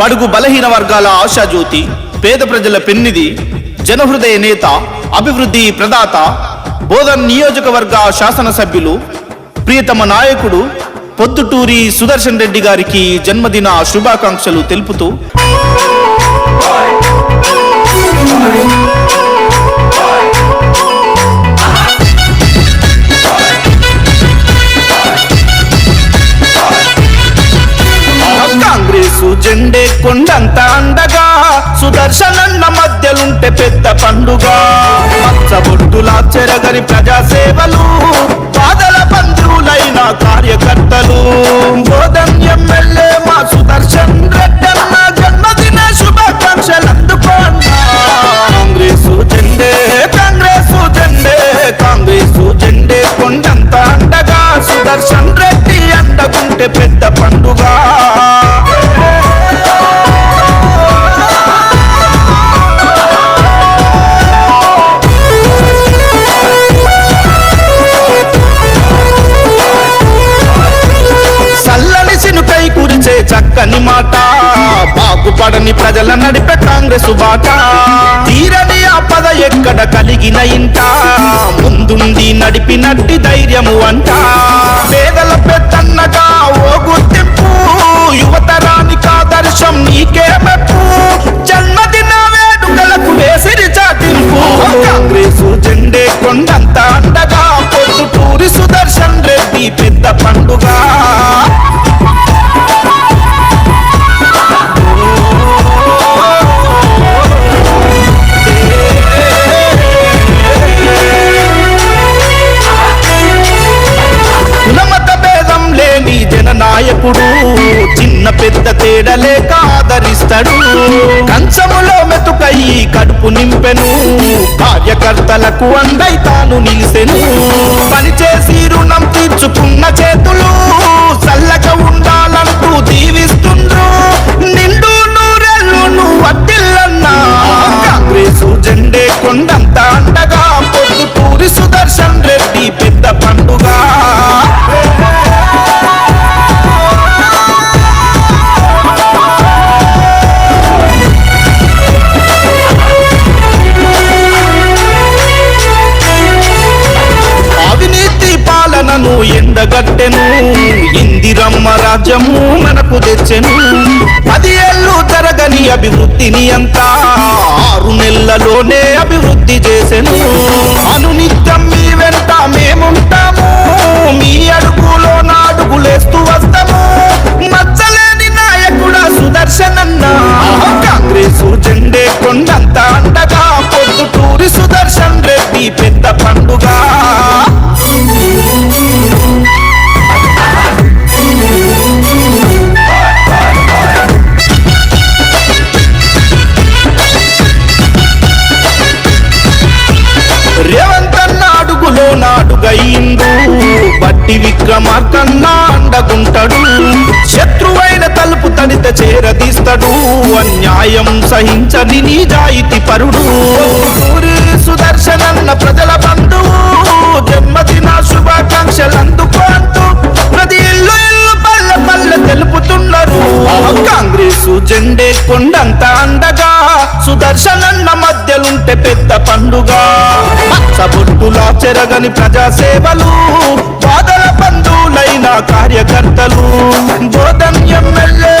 పడుగు బలహీన వర్గాల ఆశాజ్యోతి పేద ప్రజల పెన్నిది జనహృదయ నేత అభివృద్ధి ప్రదాత బోధన్ నియోజకవర్గ శాసనసభ్యులు ప్రియతమ నాయకుడు పొద్దుటూరి సుదర్శన్ రెడ్డి గారికి జన్మదిన శుభాకాంక్షలు తెలుపుతూ. కాంగ్రెసు కొండంత అండగా సుదర్శనన్న మధ్యలుంటే పెద్ద పండుగ. మచ్చబొట్టుల చెరగని ప్రజా సేవలు బాధల బంధువులైన కార్యకర్తలు. బోధన్ ఎమ్మెల్యే మా సుదర్శన్ రెడ్డన్న జన్మదిన శుభాకాంక్షలు అందుకోండి. కాంగ్రెసు జెండే కాంగ్రెసు జెండే కాంగ్రెసు జెండే కొండంత అండగా సుదర్శన్ రెడ్డి కురిచే మాట బాగుపడని ప్రజల నడిపే కాంగ్రెస్ బాట. తీరని ఆపద ఎక్కడ కలిగిన ఇంట. ముందుండి నడిపినట్టి ధైర్యము అంట. పేదల పెద్దన్నగా ఓ గుర్తింపు. యువతరానికి ఆదర్శం నీకే మెప్పు. జన్మదిన వేడుకలకు వేసిరి చాటింపు. కాంగ్రెస్ జెండే కొండంత అండగా. పొద్దుటూరి సుదర్శన్ రెడ్డి పెద్ద పండుగ. నాయకుడు చిన్న పెద్ద తేడలేక ఆదరిస్తాడు. కంచములో మెతుకై కడుపు నింపెను. కార్యకర్తలకు అందై తాను నిలిసెను. పనిచేసి రుణం తీర్చుకున్న చేతులు పాలనను ఎండగట్టెను ఇందిరమ్మ రాజ్యము మనకు తెచ్చెను. పది ఏళ్ళు జరగని అభివృద్ధిని అంతా ఆరు నెలలోనే అభివృద్ధి చేసెను. అనునిత్యం మీ వెంట మేముంటాము మీ అడు కోటి విక్రమార్కన్న అండగుంటడు. శత్రువైన తలుపు తడిత చేరదీస్తాడు అన్యాయం సహించని నిజాయితీ పరుడు. సుదర్శనన్న ప్రజల బంధువు జన్మదిన శుభాకాంక్షలు అందుకోంటూ ప్రతి ఇల్లు ఇల్లు పల్లె పల్లె తెలుపుతున్నారు. కాంగ్రెస్ జెండే కొండంత అండగా. సుదర్శనన్న మధ్యలుంటే పెద్ద పండుగ. మచ్చబొట్టుల చెరగని ప్రజా సేవలు నా కార్యకర్తలు. బోధన్ ఎమ్మెల్యే